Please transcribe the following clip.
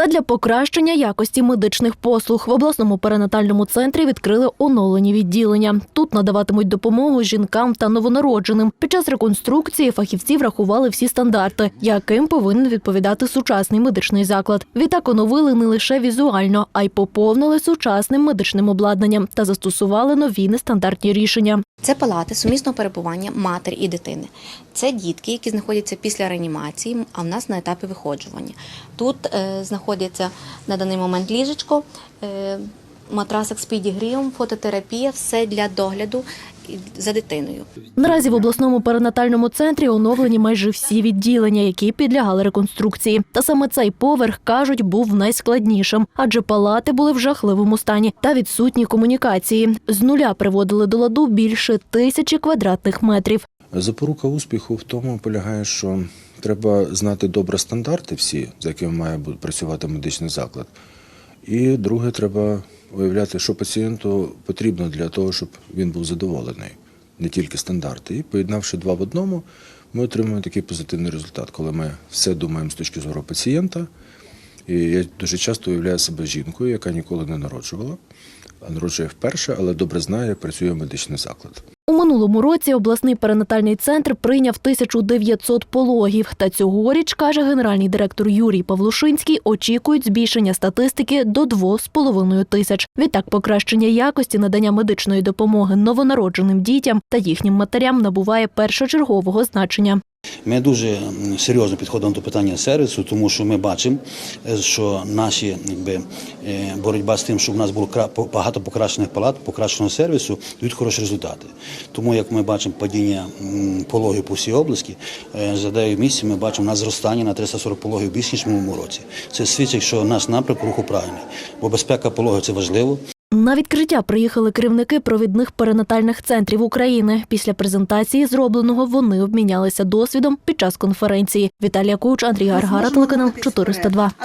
Задля покращення якості медичних послуг в обласному перинатальному центрі відкрили оновлені відділення. Тут надаватимуть допомогу жінкам та новонародженим. Під час реконструкції фахівці врахували всі стандарти, яким повинен відповідати сучасний медичний заклад. Відтак оновили не лише візуально, а й поповнили сучасним медичним обладнанням та застосували нові нестандартні рішення. Це палати сумісного перебування матері і дитини. Це дітки, які знаходяться після реанімації, а в нас на етапі виходжування. Тут е, знаходиться на даний момент ліжечко, е, матрасик з підігрівом, фототерапія, все для догляду за дитиною. Наразі в обласному перинатальному центрі оновлені майже всі відділення, які підлягали реконструкції. Та саме цей поверх кажуть був найскладнішим, адже палати були в жахливому стані та відсутні комунікації. З нуля приводили до ладу більше тисячі квадратних метрів. Запорука успіху в тому полягає, що треба знати добре стандарти всі, за якими має працювати медичний заклад. І друге, треба виявляти, що пацієнту потрібно для того, щоб він був задоволений, не тільки стандарти. І поєднавши два в одному, ми отримуємо такий позитивний результат, коли ми все думаємо з точки зору пацієнта. І я дуже часто уявляю себе жінкою, яка ніколи не народжувала, а народжує вперше, але добре знає, як працює медичний заклад. Минулому році обласний перинатальний центр прийняв 1900 пологів. Та цьогоріч, каже генеральний директор Юрій Павлушинський, очікують збільшення статистики до 2,5 тисяч. Відтак, покращення якості надання медичної допомоги новонародженим дітям та їхнім матерям набуває першочергового значення. Ми дуже серйозно підходимо до питання сервісу, тому що ми бачимо, е, що наші якби, е, боротьба з тим, щоб у нас було багато покращених палат, покращеного сервісу, дають хороші результати. Тому як ми бачимо падіння пологів по всій області, е, за 9 місяців ми бачимо у зростання на 340 пологів більше, ніж в минулому році. Це свідчить, що наш напрямок руху правильний, бо безпека пологів це важливо. На відкриття приїхали керівники провідних перинатальних центрів України. Після презентації зробленого вони обмінялися досвідом під час конференції. Віталія Куч, Андрій Гаргара, телеканал 402.